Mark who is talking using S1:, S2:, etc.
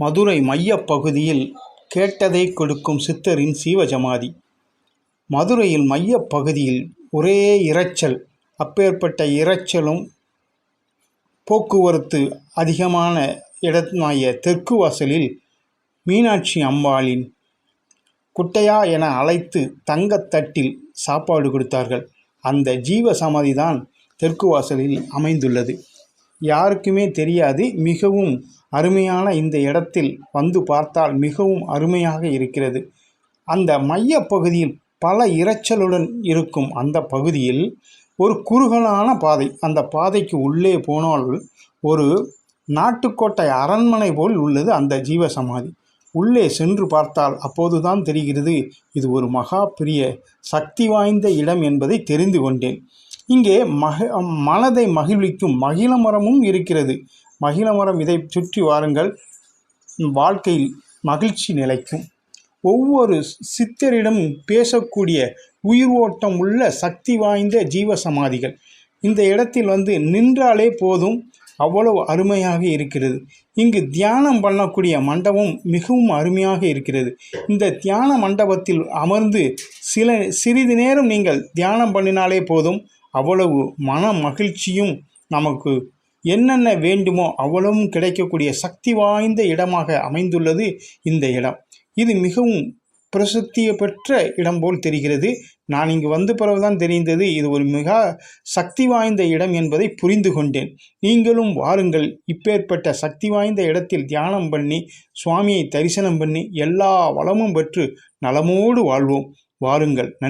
S1: மதுரை மையப்பகுதியில் கேட்டதை கொடுக்கும் சித்தரின் சீவஜமாதி மதுரையில் மையப்பகுதியில் ஒரே இரைச்சல் அப்பேற்பட்ட இரைச்சலும் போக்குவரத்து அதிகமான இடமாய தெற்கு வாசலில் மீனாட்சி அம்பாளின் குட்டையா என அழைத்து தங்கத்தட்டில் சாப்பாடு கொடுத்தார்கள். அந்த ஜீவ சமாதி தான் தெற்கு வாசலில் அமைந்துள்ளது. யாருக்குமே தெரியாது. மிகவும் அருமையான இந்த இடத்தில் வந்து பார்த்தால் மிகவும் அருமையாக இருக்கிறது. அந்த மையப்பகுதியில் பல இரைச்சலுடன் இருக்கும் அந்த பகுதியில் ஒரு குறுகலான பாதை. அந்த பாதைக்கு உள்ளே போனால் ஒரு நாட்டுக்கோட்டை அரண்மனை போல் உள்ளது அந்த ஜீவசமாதி. உள்ளே சென்று பார்த்தால் அப்போதுதான் தெரிகிறது இது ஒரு மகா பெரிய சக்தி வாய்ந்த இடம் என்பதை தெரிந்து கொண்டேன். இங்கே மக மனதை மகிழ்விக்கும் மகிழ மரமும் இருக்கிறது. மகிழ மரம் இதை சுற்றி வாருங்கள். வாழ்க்கையில் மகிழ்ச்சி நிலைக்கும். ஒவ்வொரு சித்தரிடம் பேசக்கூடிய உயிர் ஓட்டம் உள்ள சக்தி வாய்ந்த ஜீவ சமாதிகள். இந்த இடத்தில் வந்து நின்றாலே போதும். அவ்வளவு அருமையாக இருக்கிறது. இங்கு தியானம் பண்ணக்கூடிய மண்டபம் மிகவும் அருமையாக இருக்கிறது. இந்த தியான மண்டபத்தில் அமர்ந்து சில சிறிது நேரம் நீங்கள் தியானம் பண்ணினாலே போதும் அவ்வளவு மன மகிழ்ச்சியும் நமக்கு என்னென்ன வேண்டுமோ அவ்வளவும் கிடைக்கக்கூடிய சக்தி வாய்ந்த இடமாக அமைந்துள்ளது இந்த இடம். இது மிகவும் பிரசித்திய பெற்ற இடம் போல் தெரிகிறது. நான் இங்கு வந்த பிறகுதான் தெரிந்தது. இது ஒரு மிக சக்தி வாய்ந்த இடம் என்பதை புரிந்து கொண்டேன். நீங்களும் வாருங்கள். இப்பேற்பட்ட சக்தி வாய்ந்த இடத்தில் தியானம் பண்ணி சுவாமியை தரிசனம் பண்ணி எல்லா வளமும் பெற்று நலமோடு வாழ்வோம். வாருங்கள். நன்றி.